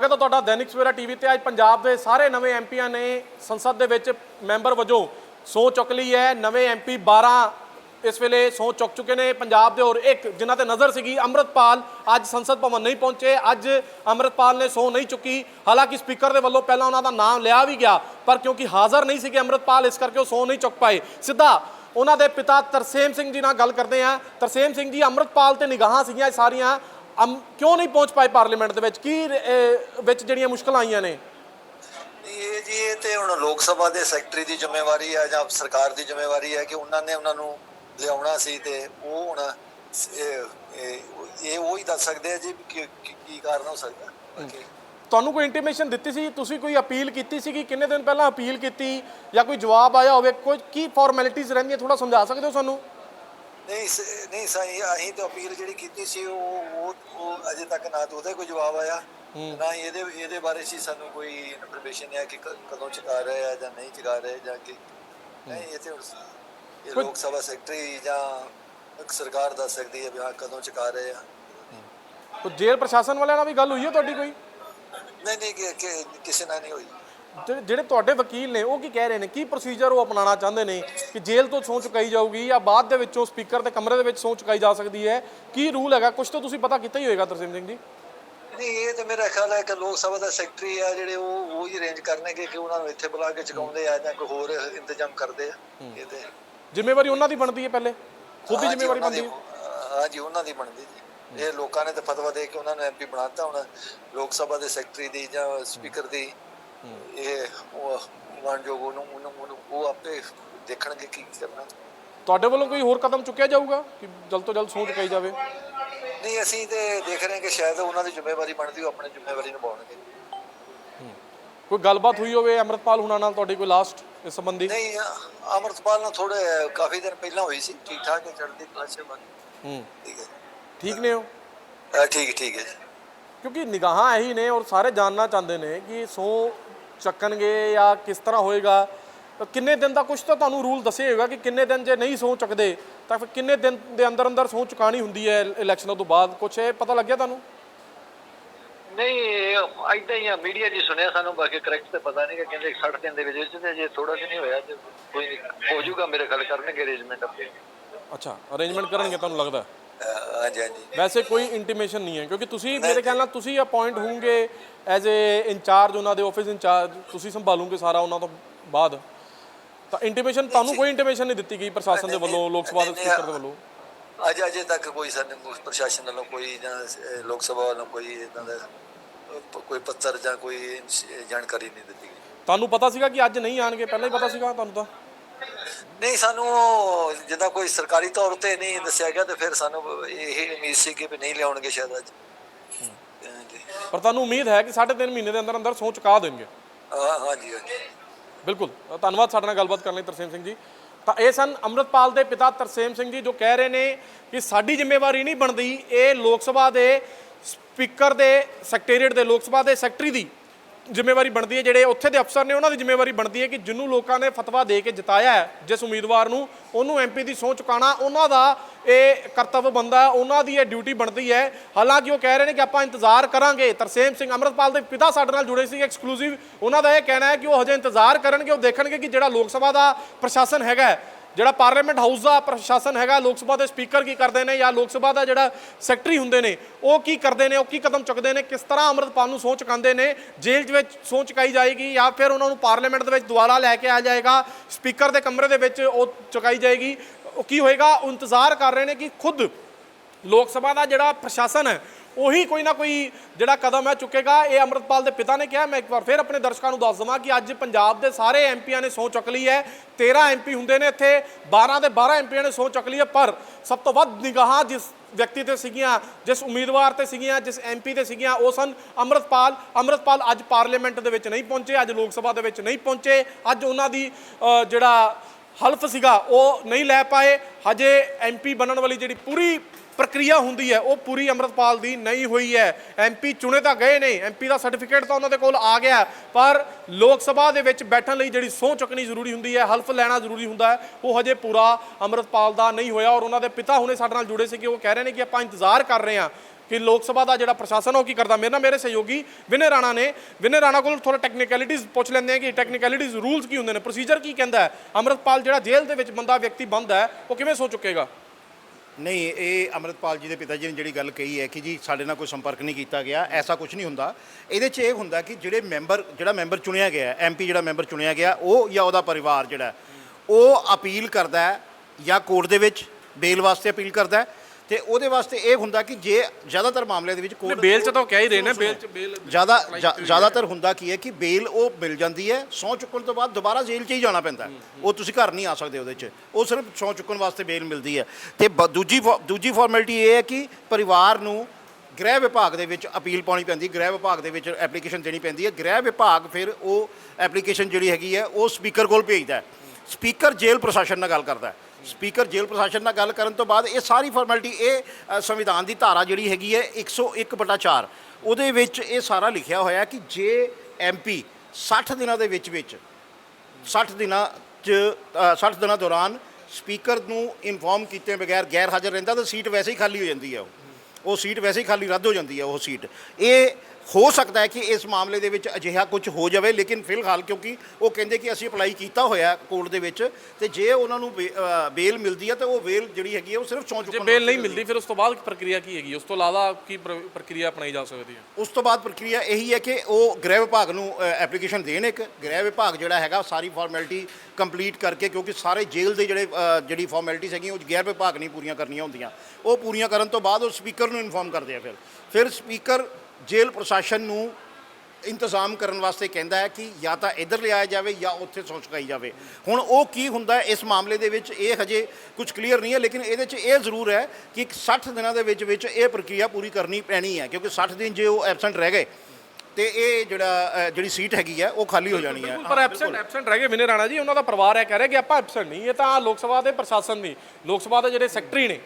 ਸਵਾਗਤ ਹੈ ਤੁਹਾਡਾ ਦੈਨਿਕ ਸਵੇਰਾ ਟੀਵੀ ਤੇ ਅੱਜ ਪੰਜਾਬ ਦੇ ਸਾਰੇ ਨਵੇਂ ਐਮਪੀਆਂ ਨੇ ਸੰਸਦ ਦੇ ਵਿੱਚ ਮੈਂਬਰ ਵਜੋਂ ਸਹੁੰ ਚੁੱਕ ਲਈ ਹੈ। ਨਵੇਂ ਐਮਪੀ 12 ਇਸ ਵੇਲੇ ਸਹੁੰ ਚੁੱਕ ਚੁੱਕੇ ਨੇ ਪੰਜਾਬ ਦੇ ਹੋਰ ਇੱਕ ਜਿਨ੍ਹਾਂ ਤੇ ਨਜ਼ਰ ਸੀਗੀ, ਅੰਮ੍ਰਿਤਪਾਲ। ਅੱਜ ਸੰਸਦ ਭਵਨ ਨਹੀਂ ਪਹੁੰਚੇ। ਅੱਜ ਅੰਮ੍ਰਿਤਪਾਲ ਨੇ ਸਹੁੰ ਨਹੀਂ ਚੁੱਕੀ। ਹਾਲਾਂਕਿ ਸਪੀਕਰ ਦੇ ਵੱਲੋਂ ਪਹਿਲਾਂ ਉਹਨਾਂ ਦਾ ਨਾਮ ਲਿਆ ਵੀ ਗਿਆ, ਪਰ ਕਿਉਂਕਿ ਹਾਜ਼ਰ ਨਹੀਂ ਸੀਗੇ ਅੰਮ੍ਰਿਤਪਾਲ, ਇਸ ਕਰਕੇ ਉਹ ਸਹੁੰ ਨਹੀਂ ਚੁੱਕ ਪਾਏ। ਸਿੱਧਾ ਉਹਨਾਂ ਦੇ ਪਿਤਾ ਤਰਸੇਮ ਸਿੰਘ ਜੀ ਨਾਲ ਗੱਲ ਕਰਦੇ ਆ ਤਰਸੇਮ ਸਿੰਘ ਜੀ, ਅੰਮ੍ਰਿਤਪਾਲ ਤੇ ਨਿਗਾਹਾਂ ਸੀਗੀਆਂ ਇਹ ਸਾਰੀਆਂ। ਕਿਉਂ ਨਹੀਂ ਪਹੁੰਚ ਪਾਏ ਪਾਰਲੀਮੈਂਟ ਦੇ ਵਿੱਚ? ਕੀ ਵਿੱਚ ਜਿਹੜੀਆਂ ਮੁਸ਼ਕਲਾਂ ਆਈਆਂ ਨੇ? ਇਹ ਜੀ ਇਹ ਤੇ ਹੁਣ ਲੋਕ ਸਭਾ ਦੇ ਸੈਕਟਰੀ ਦੀ ਜ਼ਿੰਮੇਵਾਰੀ ਹੈ ਜਾਂ ਸਰਕਾਰ ਦੀ ਜ਼ਿੰਮੇਵਾਰੀ ਹੈ ਕਿ ਉਹਨਾਂ ਨੇ ਉਹਨਾਂ ਨੂੰ ਲਿਆਉਣਾ ਸੀ ਤੇ ਉਹ ਹੁਣ ਇਹ ਉਹ ਹੀ ਦੱਸ ਸਕਦੇ ਆ ਜੀ ਕੀ ਕੀ- ਕਾਰਨ ਹੋ ਸਕਦਾ? ਤੁਹਾਨੂੰ ਕੋਈ ਇੰਟੀਮੇਸ਼ਨ ਦਿੱਤੀ ਸੀ? ਤੁਸੀਂ ਕੋਈ ਅਪੀਲ ਕੀਤੀ ਸੀ ਕਿ ਕਿੰਨੇ ਦਿਨ ਪਹਿਲਾਂ ਅਪੀਲ ਕੀਤੀ ਜਾਂ ਕੋਈ ਜਵਾਬ ਆਇਆ ਹੋਵੇ? ਕੋਈ ਕੀ ਫਾਰਮੈਲਿਟੀਜ਼ ਰਹਿੰਦੀਆਂ? ਥੋੜਾ ਸਮਝਾ ਸਕਦੇ ਹੋ ਸਾਨੂੰ? ਨਹੀਂ ਸ- ਨਹੀਂ ਸਹੀ ਅਸੀਂ ਤਾਂ ਅਪੀਲ ਜਿਹੜੀ ਕੀਤੀ ਸੀ ਉਹ ਉਹ ਉਹ ਅਜੇ ਤੱਕ ਨਾ ਤਾਂ ਉਹਦਾ ਕੋਈ ਜਵਾਬ ਆਇਆ। ਨਾ ਹੀ ਇਹਦੇ ਇਹਦੇ ਬਾਰੇ ਸੀ ਸਾਨੂੰ ਕੋਈ ਇਨਫੋਰਮੇਸ਼ਨ ਹੈ ਕਿ ਕ- ਕਦੋਂ ਚੁਕਾ ਰਹੇ ਆ ਜਾਂ ਨਹੀਂ ਚੁਕਾ ਰਹੇ ਜਾਂ ਕਿ ਨਹੀਂ ਇਹ ਤੇ ਇਹ ਲੋਕ ਸਭਾ ਸੈਕਟਰੀ ਜਾਂ ਇੱਕ ਸਰਕਾਰ ਦੱਸ ਸਕਦੀ ਹੈ ਵੀ ਹਾਂ ਕਦੋਂ ਚੁਕਾ ਰਹੇ ਆ। ਕੋਈ ਜੇਲ੍ਹ ਪ੍ਰਸ਼ਾਸਨ ਵਾਲਿਆਂ ਨਾਲ ਵੀ ਗੱਲ ਹੋਈ ਹੈ ਤੁਹਾਡੀ ਕੋਈ? ਨਹੀਂ ਨਹੀਂ ਕਿ- ਕਿ ਕਿਸੇ ਨਾਲ ਨਹੀਂ ਹੋਈ। ਜਿਹੜੇ ਜਿਹੜੇ ਤੁਹਾਡੇ ਵਕੀਲ ਨੇ ਉਹ ਕੀ ਕਹਿ ਰਹੇ ਨੇ? ਕੀ ਪ੍ਰੋਸੀਜਰ ਉਹ ਅਪਣਾਉਣਾ ਚਾਹੁੰਦੇ ਨੇ? ਕਿ ਜੇਲ੍ਹ ਤੋਂ ਸਹੁੰ ਚੁਕਾਈ ਜਾਊਗੀ ਜਾਂ ਬਾਅਦ ਦੇ ਵਿੱਚੋਂ ਸਪੀਕਰ ਦੇ ਕਮਰੇ ਦੇ ਵਿੱਚ ਸਹੁੰ ਚੁਕਾਈ ਜਾ ਸਕਦੀ ਹੈ? ਕੀ ਰੂਲ ਹੈਗਾ? ਕੁਝ ਤਾਂ ਤੁਸੀਂ ਪਤਾ ਕੀਤਾ ਹੀ ਹੋਏਗਾ ਤਰਸੇਮ ਸਿੰਘ ਜੀ। ਨਹੀਂ ਇਹ ਤਾਂ ਮੇਰਾ ਖਿਆਲ ਹੈ ਕਿ ਲੋਕ ਸਭਾ ਦਾ ਸੈਕਟਰੀ ਆ ਜਿਹੜੇ ਉਹ ਉਹ ਹੀ ਅਰੇਂਜ ਕਰਨਗੇ ਕਿ ਉਹਨਾਂ ਨੂੰ ਇੱਥੇ ਬੁਲਾ ਕੇ ਚੁਕਾਉਂਦੇ ਆ ਜਾਂ ਕੋਈ ਹੋਰ ਇੰਤਜ਼ਾਮ ਕਰਦੇ ਆ। ਇਹ ਤੇ ਜ਼ਿੰਮੇਵਾਰੀ ਉਹਨਾਂ ਦੀ ਬਣਦੀ ਹੈ ਪਹਿਲੇ? ਖੁਦ ਦੀ ਹਾਂਜੀ, ਜ਼ਿੰਮੇਵਾਰੀ ਉਹਨਾਂ ਬਣਦੀ ਹੈ? ਹਾਂਜੀ ਉਹਨਾਂ ਦੀ ਬਣਦੀ ਜੀ। ਇਹ ਲੋਕਾਂ ਨੇ ਤਾਂ ਫਤਵਾ ਦੇ ਕੇ ਉਹਨਾਂ ਨੂੰ ਐਮਪੀ ਬਣਾਤਾ ਹੁਣ। ਲੋਕ ਸਭਾ ਦੇ ਸੈਕਟਰੀ ਦੀ ਜਾਂ ਸਪੀਕਰ ਦੀ। ਇਹ ਉਹ ਮਾਨਯੋਗ ਉਹਨੂੰ ਉਹਨੂੰ- ਉਹਨੂੰ- ਉਹ ਆਪੇ ਦੇਖਣਗੇ ਕੀ ਕਰਨਾ। ਤੁਹਾਡੇ ਵੱਲੋਂ ਕੋਈ ਹੋਰ ਕਦਮ ਚੁੱਕਿਆ ਜਾਊਗਾ ਕਿ ਜਲਦ ਤੋਂ ਜਲਦ ਸਹੁੰ ਚੁਕਾਈ ਜਾਵੇ? ਨਹੀਂ ਅਸੀਂ ਤੇ ਦੇਖ ਰਹੇ ਹਾਂ ਕਿ ਸ਼ਾਇਦ ਉਹਨਾਂ ਦੀ ਜ਼ਿੰਮੇਵਾਰੀ ਬਣਦੀ ਉਹ ਆਪਣੀ ਜ਼ਿੰਮੇਵਾਰੀ ਨਿਭਾਉਣਗੇ। ਕੋਈ ਗੱਲਬਾਤ ਹੋਈ ਹੋਵੇ ਅੰਮ੍ਰਿਤਪਾਲ ਹੁਣਾਂ ਨਾਲ ਤੁਹਾਡੀ ਕੋਈ ਲਾਸਟ ਇਸ ਸੰਬੰਧੀ? ਨਹੀਂ ਅਮਰਤਪਾਲ ਨਾਲ ਥੋੜੇ ਕਾਫੀ ਦਿਨ ਪਹਿਲਾਂ ਹੋਈ ਸੀ ਠੀਕ ਠਾਕ ਹੈ ਚੜ੍ਹਦੀ ਕਲਾਸੇ ਬਣ ਹੂੰ ਠੀਕ ਹੈ। ਠੀਕ ਨੇ ਅ, ਠੀਕ ਠੀਕ ਹੈ ਕਿਉਂਕਿ ਨਿਗਾਹਾਂ ਇਹੀ ਨੇ ਔਰ ਸਾਰੇ ਜਾਣਨਾ ਚਾਹੁੰਦੇ ਨੇ ਕਿ ਸੋ ਚੱਕਣਗੇ ਜਾਂ ਕਿਸ ਤਰ੍ਹਾਂ ਹੋਏਗਾ ਕਿੰਨੇ ਦਿਨ ਦਾ ਕੁਝ ਤਾਂ ਤੁਹਾਨੂੰ ਰੂਲ ਦੱਸਿਆ ਹੋਏਗਾ ਕਿ ਕਿੰਨੇ ਦਿਨ ਜੇ ਨਹੀਂ ਸਹੁੰ ਚੱਕਦੇ ਤਾਂ ਫਿਰ ਕਿੰਨੇ ਦਿਨ ਦੇ ਅੰਦਰ ਅੰਦਰ ਸਹੁੰ ਚੁਕਾਣੀ ਹੁੰਦੀ ਹੈ ਇਲੈਕਸ਼ਨਾਂ ਤੋਂ ਬਾਅਦ? ਕੁਝ ਇਹ ਪਤਾ ਲੱਗਿਆ ਤੁਹਾਨੂੰ? ਨਹੀਂ ਐਦਾਂ ਹੀ ਆ ਮੀਡੀਆ ਹੀ ਸੁਣਿਆ ਸਾਨੂੰ ਬਾਕੀ ਕਰੈਕਟ ਤੇ ਪਤਾ ਨਹੀਂ ਕਿ ਕਹਿੰਦੇ 60 ਦਿਨ ਦੇ ਵਿੱਚ ਵਿੱਚ ਤੇ ਜੇ ਥੋੜਾ ਜਿਹਾ ਨਹੀਂ ਹੋਇਆ ਤੇ ਕੋਈ ਹੋ ਜਾਊਗਾ ਮੇਰੇ ਖਿਆਲ ਕਰਨਗੇ ਅਰੇਂਜਮੈਂਟ ਆਪੇ ਅੱਛਾ ਅਰੇਂਜਮੈਂਟ ਕਰਨਗੇ ਤੁਹਾਨੂੰ ਲੱਗਦਾ? ਹਾਂਜੀ ਹਾਂਜੀ। ਵੈਸੇ ਕੋਈ ਇੰਟੀਮੇਸ਼ਨ ਨਹੀਂ ਹੈ ਕਿਉਂਕਿ ਤੁਸੀਂ ਮੇਰੇ ਖਿਆਲ ਨਾਲ ਤੁਸੀਂ ਅਪਾਇੰਟ ਹੋਵੋਗੇ ਐਜ਼ ਅ ਇੰਚਾਰਜ ਉਹਨਾਂ ਦੇ ਆਫਿਸ ਇੰਚਾਰਜ ਤੁਸੀਂ ਸੰਭਾਲੋਗੇ ਸਾਰਾ ਉਹਨਾਂ ਤੋਂ ਬਾਅਦ। ਤਾਂ ਇੰਟੀਮੇਸ਼ਨ ਤੁਹਾਨੂੰ ਕੋਈ ਇੰਟੀਮੇਸ਼ਨ ਨਹੀਂ ਦਿੱਤੀ ਗਈ ਪ੍ਰਸ਼ਾਸਨ ਦੇ ਵੱਲੋਂ ਲੋਕ ਸਭਾ ਦੇ ਸਪੀਕਰ ਦੇ ਵੱਲੋਂ? ਅੱਜ ਅਜੇ ਤੱਕ ਕੋਈ ਸਾਨੂੰ ਪ੍ਰਸ਼ਾਸਨ ਵੱਲੋਂ ਕੋਈ ਲੋਕ ਸਭਾ ਵੱਲੋਂ ਕੋਈ ਇਦਾਂ ਦਾ ਕੋਈ ਪੱਤਰ ਜਾਂ ਕੋਈ ਜਾਣਕਾਰੀ ਨਹੀਂ ਦਿੱਤੀ ਗਈ। ਤੁਹਾਨੂੰ ਪਤਾ ਸੀਗਾ ਕਿ ਅੱਜ ਨਹੀਂ ਆਣਗੇ? ਪਹਿਲਾਂ ਹੀ ਪਤਾ ਸੀਗਾ ਤੁਹਾਨੂੰ ਤਾਂ? ਨਹੀਂ ਸਾਨੂੰ ਜਿੱਦਾਂ ਕੋਈ ਸਰਕਾਰੀ ਤੌਰ ਤੇ ਨਹੀਂ ਦੱਸਿਆ ਗਿਆ ਤੇ ਫਿਰ ਸਾਨੂੰ ਇਹ ਉਮੀਦ ਸੀ ਕਿ ਵੀ ਨਹੀਂ ਲਿਆਉਣਗੇ ਸ਼ਾਇਦ ਅੱਜ। ਪਰ ਤੁਹਾਨੂੰ ਉਮੀਦ ਹੈ ਕਿ 3.5 ਮਹੀਨੇ ਦੇ ਅੰਦਰ ਅੰਦਰ ਸਹੁੰ ਚੁਕਾ ਦੇਣਗੇ? ਹਾਂ ਹਾਂਜੀ ਹਾਂਜੀ। ਬਿਲਕੁਲ। ਧੰਨਵਾਦ ਸਾਡੇ ਨਾਲ ਗੱਲਬਾਤ ਕਰਨ ਲਈ ਤਰਸੇਮ ਸਿੰਘ ਜੀ। ਤਾਂ ਇਹ ਸਨ ਅੰਮ੍ਰਿਤਪਾਲ ਦੇ ਪਿਤਾ ਤਰਸੇਮ ਸਿੰਘ ਜੀ ਜੋ ਕਹਿ ਰਹੇ ਨੇ ਕਿ ਸਾਡੀ ਜ਼ਿੰਮੇਵਾਰੀ ਨਹੀਂ ਬਣਦੀ ਇਹ ਲੋਕ ਸਭਾ ਦੇ ਸਪੀਕਰ ਦੇ ਸੈਕਟਰੀਏਟ ਦੇ ਲੋਕ ਸਭਾ ਦੇ ਸੈਕਟਰੀ ਦੀ ਜ਼ਿੰਮੇਵਾਰੀ ਬਣਦੀ ਹੈ, ਜਿਹੜੇ ਉੱਥੇ ਦੇ ਅਫਸਰ ਨੇ, ਉਹਨਾਂ ਦੀ ਜ਼ਿੰਮੇਵਾਰੀ ਬਣਦੀ ਹੈ ਕਿ ਜਿਹਨੂੰ ਲੋਕਾਂ ਨੇ ਫਤਵਾ ਦੇ ਕੇ ਜਿਤਾਇਆ ਹੈ, ਜਿਸ ਉਮੀਦਵਾਰ ਨੂੰ, ਉਹਨੂੰ ਐਮਪੀ ਦੀ ਸਹੁੰ ਚੁਕਾਉਣਾ, ਉਹਨਾਂ ਦਾ ਇਹ ਕਰਤੱਵ ਬੰਦਾ ਉਹਨਾਂ ਦੀ ਇਹ ਡਿਊਟੀ ਬਣਦੀ ਹੈ। ਹਾਲਾਂਕਿ ਉਹ ਕਹਿ ਰਹੇ ਨੇ ਕਿ ਆਪਾਂ ਇੰਤਜ਼ਾਰ ਕਰਾਂਗੇ। ਤਰਸੇਮ ਸਿੰਘ ਅੰਮ੍ਰਿਤਪਾਲ ਦੇ ਪਿਤਾ ਸਾਡੇ ਨਾਲ ਜੁੜੇ ਸੀ ਐਕਸਕਲੂਸਿਵ ਉਹਨਾਂ ਦਾ ਇਹ ਕਹਿਣਾ ਹੈ ਕਿ ਉਹ ਹਜੇ ਇੰਤਜ਼ਾਰ ਕਰਨਗੇ, ਉਹ ਦੇਖਣਗੇ ਕਿ ਜਿਹੜਾ ਲੋਕ ਸਭਾ ਦਾ ਪ੍ਰਸ਼ਾਸਨ ਹੈਗਾ ਜਿਹੜਾ ਪਾਰਲੀਮੈਂਟ ਹਾਊਸ ਦਾ ਪ੍ਰਸ਼ਾਸਨ ਹੈਗਾ, ਲੋਕ ਸਭਾ ਦੇ ਸਪੀਕਰ ਕੀ ਕਰਦੇ ਨੇ ਜਾਂ ਲੋਕ ਸਭਾ ਦਾ ਜਿਹੜਾ ਸੈਕਟਰੀ ਹੁੰਦੇ ਨੇ, ਉਹ ਕੀ ਕਰਦੇ ਨੇ, ਉਹ ਕੀ ਕਦਮ ਚੁੱਕਦੇ ਨੇ, ਕਿਸ ਤਰ੍ਹਾਂ ਅੰਮ੍ਰਿਤਪਾਲ ਨੂੰ ਸਹੁੰ ਚੁਕਾਉਂਦੇ ਨੇ, ਜੇਲ੍ਹ ਦੇ ਵਿੱਚ ਸਹੁੰ ਚੁਕਾਈ ਜਾਏਗੀ ਜਾਂ ਫਿਰ ਉਹਨਾਂ ਨੂੰ ਪਾਰਲੀਮੈਂਟ ਦੇ ਵਿੱਚ ਦੁਆਰਾ ਲੈ ਕੇ ਆ ਜਾਏਗਾ, ਸਪੀਕਰ ਦੇ ਕਮਰੇ ਦੇ ਵਿੱਚ ਉਹ ਚੁਕਾਈ ਜਾਏਗੀ। ਉਹ ਕੀ ਹੋਏਗਾ, ਉਹ ਇੰਤਜ਼ਾਰ ਕਰ ਰਹੇ ਨੇ ਕਿ ਖੁਦ ਲੋਕ ਸਭਾ ਦਾ ਜਿਹੜਾ ਪ੍ਰਸ਼ਾਸਨ ਹੈ ਉਹੀ ਕੋਈ ਨਾ ਕੋਈ ਜਿਹੜਾ ਕਦਮ ਹੈ ਚੁੱਕੇਗਾ। ਇਹ ਅੰਮ੍ਰਿਤਪਾਲ ਦੇ ਪਿਤਾ ਨੇ ਕਿਹਾ। ਮੈਂ ਇੱਕ ਵਾਰ ਫਿਰ ਆਪਣੇ ਦਰਸ਼ਕਾਂ ਨੂੰ ਦੱਸ ਦਵਾਂ ਕਿ ਅੱਜ ਪੰਜਾਬ ਦੇ ਸਾਰੇ ਐਮਪੀਆਂ ਨੇ ਸਹੁੰ ਚੁੱਕ ਲਈ ਹੈ। 13 ਐਮਪੀ ਹੁੰਦੇ ਨੇ ਇੱਥੇ। 12 ਦੇ 12 ਐਮਪੀਆਂ ਨੇ ਸਹੁੰ ਚੁੱਕ ਲਈ ਹੈ। ਪਰ ਸਭ ਤੋਂ ਵੱਧ ਨਿਗਾਹਾਂ ਜਿਸ ਵਿਅਕਤੀ ਤੇ ਸੀਗੀਆਂ, ਜਿਸ ਉਮੀਦਵਾਰ ਤੇ ਸੀਗੀਆਂ, ਜਿਸ ਐਮਪੀ ਤੇ ਸੀਗੀਆਂ, ਉਹ ਸਨ ਅੰਮ੍ਰਿਤਪਾਲ। ਅੰਮ੍ਰਿਤਪਾਲ ਅੱਜ ਪਾਰਲੀਮੈਂਟ ਦੇ ਵਿੱਚ ਨਹੀਂ ਪਹੁੰਚੇ, ਅੱਜ ਲੋਕ ਸਭਾ ਦੇ ਵਿੱਚ ਨਹੀਂ ਪਹੁੰਚੇ। ਅੱਜ ਉਹਨਾਂ ਦੀ ਜਿਹੜਾ ਹਲਫ ਸੀਗਾ, ਉਹ ਨਹੀਂ ਲੈ ਪਾਏ। ਹਜੇ ਐਮਪੀ ਬਣਨ ਵਾਲੀ ਜਿਹੜੀ ਪੂਰੀ ਪ੍ਰਕਿਰਿਆ ਹੁੰਦੀ ਹੈ, ਉਹ ਪੂਰੀ ਅੰਮ੍ਰਿਤਪਾਲ ਦੀ ਨਹੀਂ ਹੋਈ ਹੈ। ਐਮਪੀ ਚੁਣੇ ਤਾਂ ਗਏ ਨੇ ਐਮਪੀ ਦਾ ਸਰਟੀਫਿਕੇਟ ਤਾਂ ਉਹਨਾਂ ਦੇ ਕੋਲ ਆ ਗਿਆ ਪਰ ਲੋਕ ਸਭਾ ਦੇ ਵਿੱਚ ਬੈਠਣ ਲਈ ਜਿਹੜੀ ਸਹੁੰ ਚੁੱਕਣੀ ਜ਼ਰੂਰੀ ਹੁੰਦੀ ਹੈ, ਹਲਫ ਲੈਣਾ ਜ਼ਰੂਰੀ ਹੁੰਦਾ ਹੈ, ਉਹ ਹਜੇ ਪੂਰਾ ਅੰਮ੍ਰਿਤਪਾਲ ਦਾ ਨਹੀਂ ਹੋਇਆ ਔਰ ਉਹਨਾਂ ਦੇ ਪਿਤਾ ਹੁਣੇ ਸਾਡੇ ਨਾਲ ਜੁੜੇ ਸੀ ਕਿ ਉਹ ਕਹਿ ਰਹੇ ਨੇ ਕਿ ਆਪਾਂ ਇੰਤਜ਼ਾਰ ਕਰ ਰਹੇ ਹਾਂ ਕਿ ਲੋਕ ਸਭਾ ਦਾ ਜਿਹੜਾ ਪ੍ਰਸ਼ਾਸਨ ਆ ਉਹ ਕੀ ਕਰਦਾ। ਮੇਰੇ ਨਾਲ ਮੇਰੇ ਸਹਿਯੋਗੀ ਵਿਨੇ ਰਾਣਾ ਨੇ, ਵਿਨੇ ਰਾਣਾ ਕੋਲ ਥੋੜਾ ਟੈਕਨੀਕੈਲਿਟੀਜ਼ ਪੁੱਛ ਲੈਂਦੇ ਆ ਕਿ ਟੈਕਨੀਕੈਲਿਟੀਜ਼ ਰੂਲਸ ਕੀ ਹੁੰਦੇ ਨੇ ਪ੍ਰੋਸੀਜਰ ਕੀ ਕਹਿੰਦਾ ਹੈ? ਅੰਮ੍ਰਿਤਪਾਲ ਜਿਹੜਾ ਜੇਲ੍ਹ ਦੇ ਵਿੱਚ ਬੰਦਾ ਵਿਅਕਤੀ ਬੰਦ ਹੈ, ਉਹ ਕਿਵੇਂ ਸੋ ਚੁੱਕੇਗਾ? ਨਹੀਂ, ਇਹ ਅਮਰਿਤਪਾਲ ਜੀ ਦੇ ਪਿਤਾ ਜੀ ਨੇ ਜਿਹੜੀ ਗੱਲ ਕਹੀ ਹੈ ਕਿ ਜੀ ਸਾਡੇ ਨਾਲ ਕੋਈ ਸੰਪਰਕ ਨਹੀਂ ਕੀਤਾ ਗਿਆ, ਐਸਾ ਕੁਝ ਨਹੀਂ ਹੁੰਦਾ। ਇਹਦੇ 'ਚ ਇਹ ਹੁੰਦਾ ਕਿ ਜਿਹੜੇ ਮੈਂਬਰ, ਜਿਹੜਾ ਮੈਂਬਰ ਚੁਣਿਆ ਗਿਆ ਐਮਪੀ ਜਿਹੜਾ ਮੈਂਬਰ ਚੁਣਿਆ ਗਿਆ, ਉਹ ਜਾਂ ਉਹਦਾ ਪਰਿਵਾਰ ਜਿਹੜਾ ਉਹ ਅਪੀਲ ਕਰਦਾ ਹੈ ਜਾਂ ਕੋਰਟ ਦੇ ਵਿੱਚ ਬੇਲ ਵਾਸਤੇ ਅਪੀਲ ਕਰਦਾ ਹੈ ਤੇ ਉਹਦੇ ਵਾਸਤੇ ਇਹ ਹੁੰਦਾ ਕਿ ਜੇ ਜ਼ਿਆਦਾਤਰ ਮਾਮਲਿਆਂ ਦੇ ਵਿੱਚ ਕੋਰਟ ਬੇਲ 'ਚ ਤਾਂ ਕਹਿ ਹੀ ਰਹੇ ਨੇ ਬੇਲ 'ਚ ਬੇਲ ਜ਼ਿਆਦਾ ਜ਼ਿਆ- ਜ਼ਿਆਦਾਤਰ ਹੁੰਦਾ ਕੀ ਹੈ ਕਿ ਬੇਲ ਉਹ ਮਿਲ ਜਾਂਦੀ ਹੈ ਸਹੁੰ ਚੁੱਕਣ ਤੋਂ ਬਾਅਦ ਦੁਬਾਰਾ ਜੇਲ੍ਹ 'ਚ ਹੀ ਜਾਣਾ ਪੈਂਦਾ। ਉਹ ਤੁਸੀਂ ਘਰ ਨਹੀਂ ਆ ਸਕਦੇ ਉਹਦੇ 'ਚ। ਉਹ ਸਿਰਫ ਸਹੁੰ ਚੁੱਕਣ ਵਾਸਤੇ ਬੇਲ ਮਿਲਦੀ ਹੈ। ਤੇ ਦੂਜੀ ਦੂਜੀ ਫਾਰਮੈਲਿਟੀ ਇਹ ਹੈ ਕਿ ਪਰਿਵਾਰ ਨੂੰ ਗ੍ਰਹਿ ਵਿਭਾਗ ਦੇ ਵਿੱਚ ਅਪੀਲ ਪਾਉਣੀ ਪੈਂਦੀ ਗ੍ਰਹਿ ਵਿਭਾਗ ਦੇ ਵਿੱਚ ਐਪਲੀਕੇਸ਼ਨ ਦੇਣੀ ਪੈਂਦੀ ਹੈ। ਗ੍ਰਹਿ ਵਿਭਾਗ ਫਿਰ ਉਹ ਐਪਲੀਕੇਸ਼ਨ ਜਿਹੜੀ ਹੈਗੀ ਹੈ ਉਹ ਸਪੀਕਰ ਕੋਲ ਭੇਜਦਾ ਸਪੀਕਰ ਜੇਲ੍ਹ ਪ੍ਰਸ਼ਾਸਨ ਨਾਲ ਗੱਲ ਕਰਦਾ ਹੈ। ਸਪੀਕਰ ਜੇਲ੍ਹ ਪ੍ਰਸ਼ਾਸਨ ਨਾਲ ਗੱਲ ਕਰਨ ਤੋਂ ਬਾਅਦ ਇਹ ਸਾਰੀ ਫਾਰਮੈਲਿਟੀ ਇਹ ਸੰਵਿਧਾਨ ਦੀ ਧਾਰਾ ਜਿਹੜੀ ਹੈਗੀ ਹੈ 101 ਬਟਾ 4 ਉਹਦੇ ਵਿੱਚ ਇਹ ਸਾਰਾ ਲਿਖਿਆ ਹੋਇਆ ਕਿ ਜੇ ਐਮਪੀ 60 ਦਿਨਾਂ ਦੇ ਵਿੱਚ ਵਿੱਚ 60 ਦਿਨਾਂ ਚ ਅ, 60 ਦਿਨਾਂ ਦੌਰਾਨ ਸਪੀਕਰ ਨੂੰ ਇਨਫੋਰਮ ਕੀਤੇ ਬਗੈਰ ਗੈਰ ਹਾਜ਼ਰ ਰਹਿੰਦਾ ਤਾਂ ਸੀਟ ਵੈਸੇ ਹੀ ਖਾਲੀ ਹੋ ਜਾਂਦੀ ਹੈ ਉਹ। ਉਹ ਸੀਟ ਵੈਸੇ ਹੀ ਖਾਲੀ ਰੱਦ ਹੋ ਜਾਂਦੀ ਹੈ ਉਹ ਸੀਟ। ਇਹ ਹੋ ਸਕਦਾ ਹੈ ਕਿ ਇਸ ਮਾਮਲੇ ਦੇ ਵਿੱਚ ਅਜਿਹਾ ਕੁਝ ਹੋ ਜਾਵੇ ਲੇਕਿਨ ਫਿਲਹਾਲ ਕਿਉਂਕਿ ਉਹ ਕਹਿੰਦੇ ਕਿ ਅਸੀਂ ਅਪਲਾਈ ਕੀਤਾ ਹੋਇਆ ਕੋਰਟ ਦੇ ਵਿੱਚ ਤੇ ਜੇ ਉਹਨਾਂ ਨੂੰ ਬੇਲ ਮਿਲਦੀ ਹੈ ਤਾਂ ਉਹ ਬੇਲ ਜਿਹੜੀ ਹੈਗੀ ਹੈ ਉਹ ਸਿਰਫ ਚੌਂ ਜੇ ਚੁੱਕਣ ਬੇਲ ਨਹੀਂ ਮਿਲਦੀ ਫਿਰ ਉਸ ਤੋਂ ਬਾਅਦ ਪ੍ਰਕਿਰਿਆ ਕੀ ਹੈਗੀ? ਉਸ ਤੋਂ ਇਲਾਵਾ ਕੀ ਪ੍ਰ- ਪ੍ਰਕਿਰਿਆ ਅਪਣਾਈ ਜਾ ਸਕਦੀ ਹੈ? ਉਸ ਤੋਂ ਬਾਅਦ ਪ੍ਰਕਿਰਿਆ ਇਹੀ ਹੈ ਕਿ ਉਹ ਗ੍ਰਹਿ ਵਿਭਾਗ ਨੂੰ ਐਪਲੀਕੇਸ਼ਨ ਦੇਣ ਇੱਕ। ਗ੍ਰਹਿ ਵਿਭਾਗ ਜਿਹੜਾ ਹੈਗਾ ਸਾਰੀ ਫਾਰਮੈਲਿਟੀ ਕੰਪਲੀਟ ਕਰਕੇ ਕਿਉਂਕਿ ਸਾਰੇ ਜੇਲ੍ਹ ਦੇ ਜਿਹੜੇ ਜਿਹੜੀ ਫਾਰਮੈਲਿਟੀਜ਼ ਹੈਗੀਆਂ ਉਹ ਗ੍ਰਹਿ ਵਿਭਾਗ ਨਹੀਂ ਪੂਰੀਆਂ ਕਰਨੀਆਂ ਹੁੰਦੀਆਂ। ਉਹ ਪੂਰੀਆਂ ਕਰਨ ਤੋਂ ਬਾਅਦ ਉਹ ਸਪੀਕਰ ਨੂੰ ਇਨਫੋਰਮ ਕਰਦੇ ਆ ਫਿਰ। ਫਿਰ ਸਪੀਕਰ ਜੇਲ੍ਹ ਪ੍ਰਸ਼ਾਸਨ ਨੂੰ ਇੰਤਜ਼ਾਮ ਕਰਨ ਵਾਸਤੇ ਕਹਿੰਦਾ ਹੈ ਕਿ ਜਾਂ ਤਾਂ ਇੱਧਰ ਲਿਆਇਆ ਜਾਵੇ ਜਾਂ ਉੱਥੇ ਸੌਂ ਚੁਕਾਈ ਜਾਵੇ। ਹੁਣ ਉਹ ਕੀ ਹੁੰਦਾ ਹੈ ਇਸ ਮਾਮਲੇ ਦੇ ਵਿੱਚ ਇਹ ਹਜੇ ਕੁਝ ਕਲੀਅਰ ਨਹੀਂ ਹੈ ਲੇਕਿਨ ਇਹਦੇ 'ਚ ਇਹ ਜ਼ਰੂਰ ਹੈ ਕਿ ਇੱਕ 60 ਦਿਨਾਂ ਦੇ ਵਿੱਚ ਵਿੱਚ ਇਹ ਪ੍ਰਕਿਰਿਆ ਪੂਰੀ ਕਰਨੀ ਪੈਣੀ ਹੈ ਕਿਉਂਕਿ 60 ਦਿਨ ਜੇ ਉਹ ਐਬਸੈਂਟ ਰਹਿ ਗਏ ਤੇ ਇਹ ਜਿਹੜਾ ਜਿਹੜੀ ਸੀਟ ਹੈਗੀ ਹੈ ਉਹ ਖਾਲੀ ਹੋ ਜਾਣੀ ਹੈ। ਪਰ ਐਬਸੈਂਟ ਐਬਸੈਂਟ ਰਹਿ ਗਏ। ਵਿਨੇ ਰਾਣਾ ਜੀ ਉਹਨਾਂ ਦਾ ਪਰਿਵਾਰ ਇਹ ਕਹਿ ਰਿਹਾ ਕਿ ਆਪਾਂ ਐਬਸੈਂਟ ਨਹੀਂ ਇਹ ਤਾਂ ਲੋਕ ਸਭਾ ਦੇ ਪ੍ਰਸ਼ਾਸਨ ਦੀ ਲੋਕ ਸਭਾ ਦੇ ਜਿਹੜੇ ਸੈਕਟਰੀ ਨੇ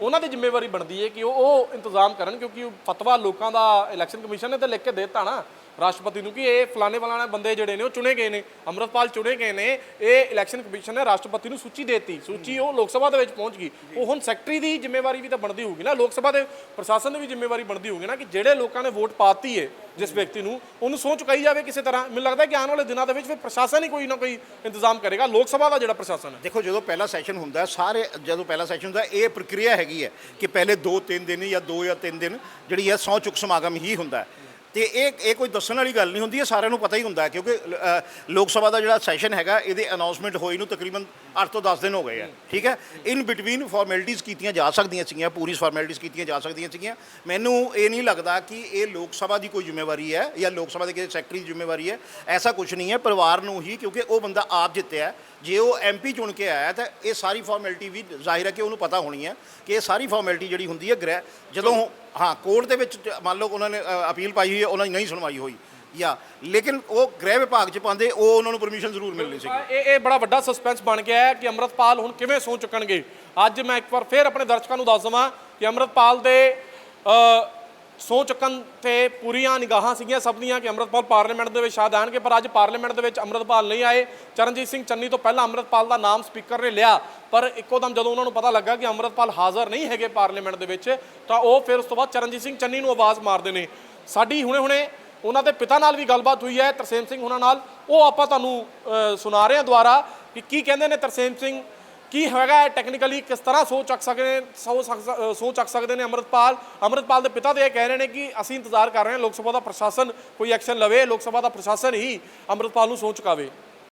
ਉਹਨਾਂ ਦੀ ਜ਼ਿੰਮੇਵਾਰੀ ਬਣਦੀ ਹੈ ਕਿ ਉਹ ਉਹ ਇੰਤਜ਼ਾਮ ਕਰਨ ਕਿਉਂਕਿ ਫਤਵਾ ਲੋਕਾਂ ਦਾ ਇਲੈਕਸ਼ਨ ਕਮਿਸ਼ਨ ਨੇ ਤਾਂ ਲਿਖ ਕੇ ਦੇਤਾ ਨਾ। ਰਾਸ਼ਟਰਪਤੀ ਨੂੰ ਕਿ ਇਹ ਫਲਾਣੇ ਫਲਾਣੇ ਬੰਦੇ ਜਿਹੜੇ ਨੇ ਉਹ ਚੁਣੇ ਗਏ ਨੇ, ਅੰਮ੍ਰਿਤਪਾਲ ਚੁਣੇ ਗਏ ਨੇ, ਇਹ ਇਲੈਕਸ਼ਨ ਕਮਿਸ਼ਨ ਨੇ ਰਾਸ਼ਟਰਪਤੀ ਨੂੰ ਸੂਚੀ ਦਿੱਤੀ। ਸੂਚੀ ਉਹ ਲੋਕ ਸਭਾ ਦੇ ਵਿੱਚ ਪਹੁੰਚ ਗਈ। ਉਹ ਹੁਣ ਸੈਕਟਰੀ ਦੀ ਜ਼ਿੰਮੇਵਾਰੀ ਵੀ ਤਾਂ ਬਣਦੀ ਹੋਊਗੀ ਨਾ, ਲੋਕ ਸਭਾ ਦੇ ਪ੍ਰਸ਼ਾਸਨ ਦੀ ਵੀ ਜ਼ਿੰਮੇਵਾਰੀ ਬਣਦੀ ਹੋਊਗੀ ਨਾ ਕਿ ਜਿਹੜੇ ਲੋਕਾਂ ਨੇ ਵੋਟ ਪਾਤੀ ਹੈ ਜਿਸ ਵਿਅਕਤੀ ਨੂੰ, ਉਹਨੂੰ ਸਹੁੰ ਚੁਕਾਈ ਜਾਵੇ ਕਿਸੇ ਤਰ੍ਹਾਂ। ਮੈਨੂੰ ਲੱਗਦਾ ਕਿ ਆਉਣ ਵਾਲੇ ਦਿਨਾਂ ਦੇ ਵਿੱਚ ਫਿਰ ਪ੍ਰਸ਼ਾਸਨ ਹੀ ਕੋਈ ਨਾ ਕੋਈ ਇੰਤਜ਼ਾਮ ਕਰੇਗਾ। ਲੋਕ ਸਭਾ ਦਾ ਜਿਹੜਾ ਪ੍ਰਸ਼ਾਸਨ ਹੈ। ਦੇਖੋ, ਜਦੋਂ ਪਹਿਲਾ ਸੈਸ਼ਨ ਹੁੰਦਾ, ਸਾਰੇ ਜਦੋਂ ਪਹਿਲਾ ਸੈਸ਼ਨ ਹੁੰਦਾ, ਇਹ ਪ੍ਰਕਿਰਿਆ ਹੈਗੀ ਹੈ ਕਿ ਪਹਿਲੇ 2-3 ਦਿਨ ਜਾਂ 2 ਜਾਂ 3 ਦਿਨ ਜਿਹੜੀ ਹੈ ਸਹੁੰ ਚੁੱਕ ਸਮਾਗਮ ਹੀ ਹੁੰਦਾ ਹੈ। ਤੇ ਇਹ ਇਹ ਕੋਈ ਦੱਸਣ ਵਾਲੀ ਗੱਲ ਨਹੀਂ ਹੁੰਦੀ ਇਹ ਸਾਰਿਆਂ ਨੂੰ ਪਤਾ ਹੀ ਹੁੰਦਾ ਕਿਉਂਕਿ ਅ, ਲੋਕ ਸਭਾ ਦਾ ਜਿਹੜਾ ਸੈਸ਼ਨ ਹੈਗਾ ਇਹਦੇ ਅਨਾਉਂਸਮੈਂਟ ਹੋਈ ਨੂੰ ਤਕਰੀਬਨ 8 ਤੋਂ 10 ਦਿਨ ਹੋ ਗਏ ਆ ਠੀਕ ਹੈ ਇਨ ਬਿਟਵੀਨ ਫਾਰਮੈਲਿਟੀਜ਼ ਕੀਤੀਆਂ ਜਾ ਸਕਦੀਆਂ ਸੀਗੀਆਂ ਪੂਰੀ ਫਾਰਮੈਲਿਟੀਜ਼ ਕੀਤੀਆਂ ਜਾ ਸਕਦੀਆਂ ਸੀਗੀਆਂ ਮੈਨੂੰ ਇਹ ਨਹੀਂ ਲੱਗਦਾ ਕਿ ਇਹ ਲੋਕ ਸਭਾ ਦੀ ਕੋਈ ਜ਼ਿੰਮੇਵਾਰੀ ਹੈ ਜਾਂ ਲੋਕ ਸਭਾ ਦੇ ਕਿਸੇ ਸੈਕਟਰੀ ਦੀ ਜ਼ਿੰਮੇਵਾਰੀ ਹੈ ਐਸਾ ਕੁਝ ਨਹੀਂ ਹੈ ਪਰਿਵਾਰ ਨੂੰ ਹੀ ਕਿਉਂਕਿ ਉਹ ਬੰਦਾ ਆਪ ਜਿੱਤਿਆ ਹੈ। ਜੇ ਉਹ ਐਮਪੀ ਚੁਣ ਕੇ ਆਇਆ ਤਾਂ ਇਹ ਸਾਰੀ ਫਾਰਮੈਲਿਟੀ ਵੀ ਜ਼ਾਹਿਰ ਹੈ ਕਿ ਉਹਨੂੰ ਪਤਾ ਹੋਣੀ ਹੈ ਕਿ ਇਹ ਸਾਰੀ ਫਾਰਮੈਲਿਟੀ ਜਿਹੜੀ ਹੁੰਦੀ ਹੈ ਗ੍ਰਹਿ ਜਦੋਂ ਹਾਂ ਕੋਰਟ ਦੇ ਵਿੱਚ ਜ- ਮੰਨ ਲਓ ਉਹਨਾਂ ਨੇ ਅ, ਅਪੀਲ ਪਾਈ ਹੋਈ ਹੈ ਉਹਨਾਂ ਦੀ ਨਹੀਂ ਸੁਣਵਾਈ ਹੋਈ। ਜਾਂ ਲੇਕਿਨ ਉਹ ਗ੍ਰਹਿ ਵਿਭਾਗ 'ਚ ਪਾਉਂਦੇ ਉਹ ਉਹਨਾਂ ਨੂੰ ਪਰਮਿਸ਼ਨ ਜ਼ਰੂਰ ਮਿਲਣੀ ਸੀ ਇਹ ਇਹ ਬੜਾ ਵੱਡਾ ਸਸਪੈਂਸ ਬਣ ਗਿਆ ਹੈ ਕਿ ਅੰਮ੍ਰਿਤਪਾਲ ਹੁਣ ਕਿਵੇਂ ਸਹੁੰ ਚੁੱਕਣਗੇ। ਅੱਜ ਮੈਂ ਇੱਕ ਵਾਰ ਫੇਰ ਆਪਣੇ ਦਰਸ਼ਕਾਂ ਨੂੰ ਦੱਸ ਦਵਾਂ ਕਿ ਅੰਮ੍ਰਿਤਪਾਲ ਦੇ ਅ, ਸਹੁੰ ਚੁੱਕਣ ਤੇ ਪੂਰੀਆਂ ਨਿਗਾਹਾਂ ਸੀਗੀਆਂ ਸਭ ਦੀਆਂ ਕਿ ਅੰਮ੍ਰਿਤਪਾਲ ਪਾਰਲੀਮੈਂਟ ਦੇ ਵਿੱਚ ਸ਼ਾਇਦ ਆਣਗੇ, ਪਰ ਅੱਜ ਪਾਰਲੀਮੈਂਟ ਦੇ ਵਿੱਚ ਅੰਮ੍ਰਿਤਪਾਲ ਨਹੀਂ ਆਏ। ਚਰਨਜੀਤ ਸਿੰਘ ਚੰਨੀ ਤੋਂ ਪਹਿਲਾਂ ਅੰਮ੍ਰਿਤਪਾਲ ਦਾ ਨਾਮ ਸਪੀਕਰ ਨੇ ਲਿਆ, ਪਰ ਇੱਕੋ ਦਮ ਜਦੋਂ ਉਹਨਾਂ ਨੂੰ ਪਤਾ ਲੱਗਾ ਕਿ ਅੰਮ੍ਰਿਤਪਾਲ ਹਾਜ਼ਰ ਨਹੀਂ ਹੈਗੇ ਪਾਰਲੀਮੈਂਟ ਦੇ ਵਿੱਚ, ਤਾਂ ਉਹ ਫਿਰ ਉਸ ਤੋਂ ਬਾਅਦ ਚਰਨਜੀਤ ਸਿੰਘ ਚੰਨੀ ਨੂੰ ਆਵਾਜ਼ ਮਾਰਦੇ ਨੇ। ਸਾਡੀ ਹੁਣੇ-ਹੁਣੇ ਉਹਨਾਂ ਦੇ ਪਿਤਾ ਨਾਲ ਵੀ ਗੱਲਬਾਤ ਹੋਈ ਹੈ, ਤਰਸੇਮ ਸਿੰਘ ਉਹਨਾਂ ਨਾਲ। ਉਹ ਆਪਾਂ ਤੁਹਾਨੂੰ ਸੁਣਾ ਰਹੇ ਹਾਂ ਦੁਆਰਾ ਕਿ ਕੀ ਕਹਿੰਦੇ ਨੇ ਤਰਸੇਮ ਸਿੰਘ ਕੀ ਹੈਗਾ ਟੈਕਨੀਕਲੀ ਕਿਸ ਤਰ੍ਹਾਂ ਸੋਚ ਚੱਕ ਸਕਦੇ ਸੋ ਸੋਚ ਚੱਕ ਸਕਦੇ ਨੇ ਅੰਮ੍ਰਿਤਪਾਲ? ਅੰਮ੍ਰਿਤਪਾਲ ਦੇ ਪਿਤਾ ਤੇ ਇਹ ਕਹਿ ਰਹੇ ਨੇ ਕਿ ਅਸੀਂ ਇੰਤਜ਼ਾਰ ਕਰ ਰਹੇ ਹਾਂ ਲੋਕ ਸਭਾ ਦਾ ਪ੍ਰਸ਼ਾਸਨ ਕੋਈ ਐਕਸ਼ਨ ਲਵੇ, ਲੋਕ ਸਭਾ ਦਾ ਪ੍ਰਸ਼ਾਸਨ ਹੀ ਅੰਮ੍ਰਿਤਪਾਲ ਨੂੰ ਸੋਚ ਚੁਕਾਵੇ।